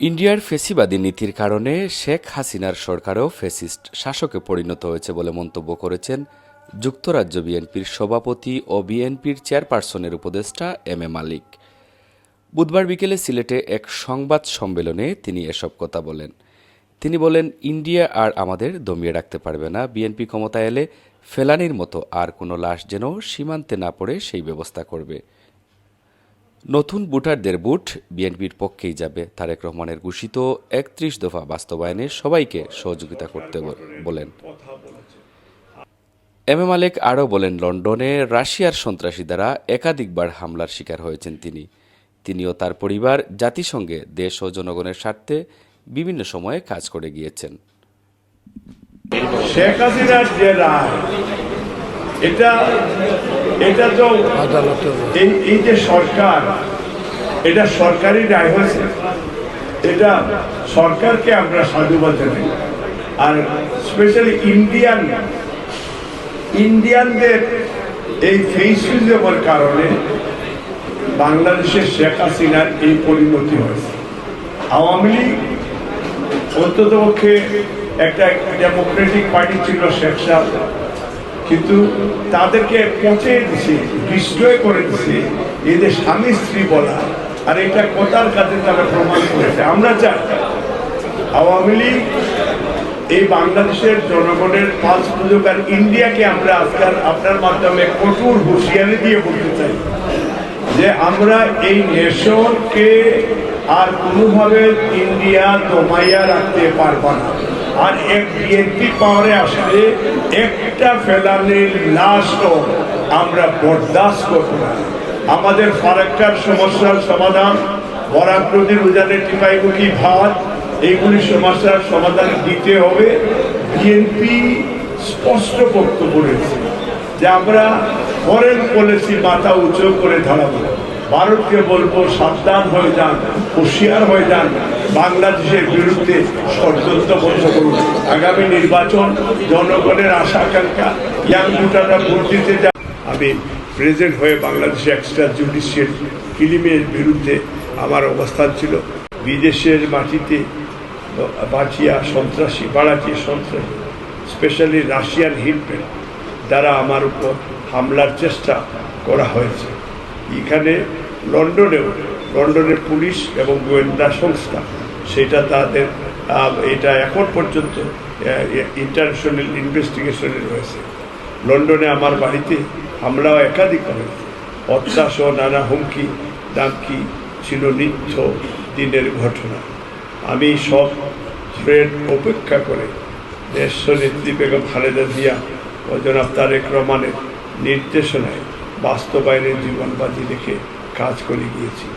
ইন্ডিয়ার ফেসিবাদী নীতির কারণে শেখ হাসিনার সরকারও ফেসিস্ট শাসকে পরিণত হয়েছে বলে মন্তব্য করেছেন যুক্তরাজ্য বিএনপির সভাপতি ও বিএনপির চেয়ারপারসনের উপদেষ্টা এম এ মালিক। বুধবার বিকেলে সিলেটে এক সংবাদ সম্মেলনে তিনি এসব কথা বলেন। তিনি বলেন, ইন্ডিয়া আর আমাদের দমিয়ে রাখতে পারবে না। বিএনপি ক্ষমতা এলে ফেলানির মতো আর কোনো লাশ যেন সীমান্তে না পড়ে সেই ব্যবস্থা করবে। নতুন ভোটারদের বুট বিএনপির পক্ষেই যাবে। তারেক রহমানের ঘোষিত একত্রিশ দফা বাস্তবায়নে সবাইকে সহযোগিতা করতে বলেন। এম এ মালেক আরও বলেন, লন্ডনে রাশিয়ার সন্ত্রাসী দ্বারা একাধিকবার হামলার শিকার হয়েছেন তিনি। তিনিও তার পরিবার, জাতিসংঘে দেশ ও জনগণের স্বার্থে বিভিন্ন সময়ে কাজ করে গিয়েছেন। শেখ হাসিনার যে রায়, এটা এটা তো এই এই যে সরকার এটা সরকারি রায় হয়েছে। এটা সরকারকে আমরা সাধুবাদ জানাই। আর স্পেশালি ইন্ডিয়ান ইন্ডিয়ানদের এই ফেসিজমের কারণে বাংলাদেশের শেখ হাসিনার এই পরিণতি হয়েছে। আওয়ামী লীগ অন্তত পক্ষে একটা ডেমোক্রেটিক পার্টি ছিল শেখ সাহেব কিন্তু তাদেরকে পচে দিছে ডিস্ট্রয় করে দিছে এদের স্বামী স্ত্রী বলা, আর এটা কোথার কাছে তারা প্রমাণ করেছে। আমরা চাই আওয়ামী লীগ এই বাংলাদেশের জনগণের পাঁচ আর ইন্ডিয়াকে আমরা আজকাল আপনার মাধ্যমে কঠোর হুঁশিয়ারি দিয়ে বলতে চাই যে আমরা এই নেশনকে আর কোনোভাবে ইন্ডিয়া দমাইয়া রাখতে পারব না। আর এক বিএনপি পাওয়ারে আসলে একটা ফেলানির লাশও আমরা বরদাস্ত করব না। আমাদের ফারাক্কার সমস্যার সমাধান, বরাক নদীর উজানে টিপাইমুখী ভাত, এইগুলি সমস্যার সমাধান দিতে হবে। বিএনপি স্পষ্ট বক্তব্য রয়েছে যে আমরা ফরেন পলিসি মাথা উঁচু করে দাঁড়াবো ভারতকে বলব সাবধান হয়ে যান, হুঁশিয়ার হয়ে যান, বাংলাদেশের বিরুদ্ধে ষড়যন্ত্র বন্ধ করুন। আগামী নির্বাচন, জনগণের আশা আকাঙ্ক্ষা, ইয়াং ভোটাররা ভোট দিতে যান আমি প্রেজেন্ট হয়ে বাংলাদেশে এক্সট্রা জুডিশিয়াল ফিল্মের বিরুদ্ধে আমার অবস্থান ছিল। বিদেশের মাটিতে বাঁচিয়া সন্ত্রাসী বাড়াচি সন্ত্রাসী, স্পেশালি রাশিয়ান হিটম্যান দ্বারা আমার উপর হামলার চেষ্টা করা হয়েছে। এখানে লন্ডনেও, লন্ডনের পুলিশ এবং গোয়েন্দা সংস্থা, সেটা তাদের এটা এখন পর্যন্ত ইন্টারন্যাশনাল ইনভেস্টিগেশনে রয়েছে। লন্ডনে আমার বাড়িতে হামলাও একাধিক হয়েছে। অত্যাসহ নানা হুমকি দামকি ছিল নিত্য দিনের ঘটনা। আমি সব ফ্রেন্ড উপেক্ষা করে দেশ নেত্রী বেগম খালেদা জিয়া ও জনাব তারেক রহমানের নির্দেশনায় বাস্তবায়নের জীবনবাজি রেখে কাজ করে গিয়েছি।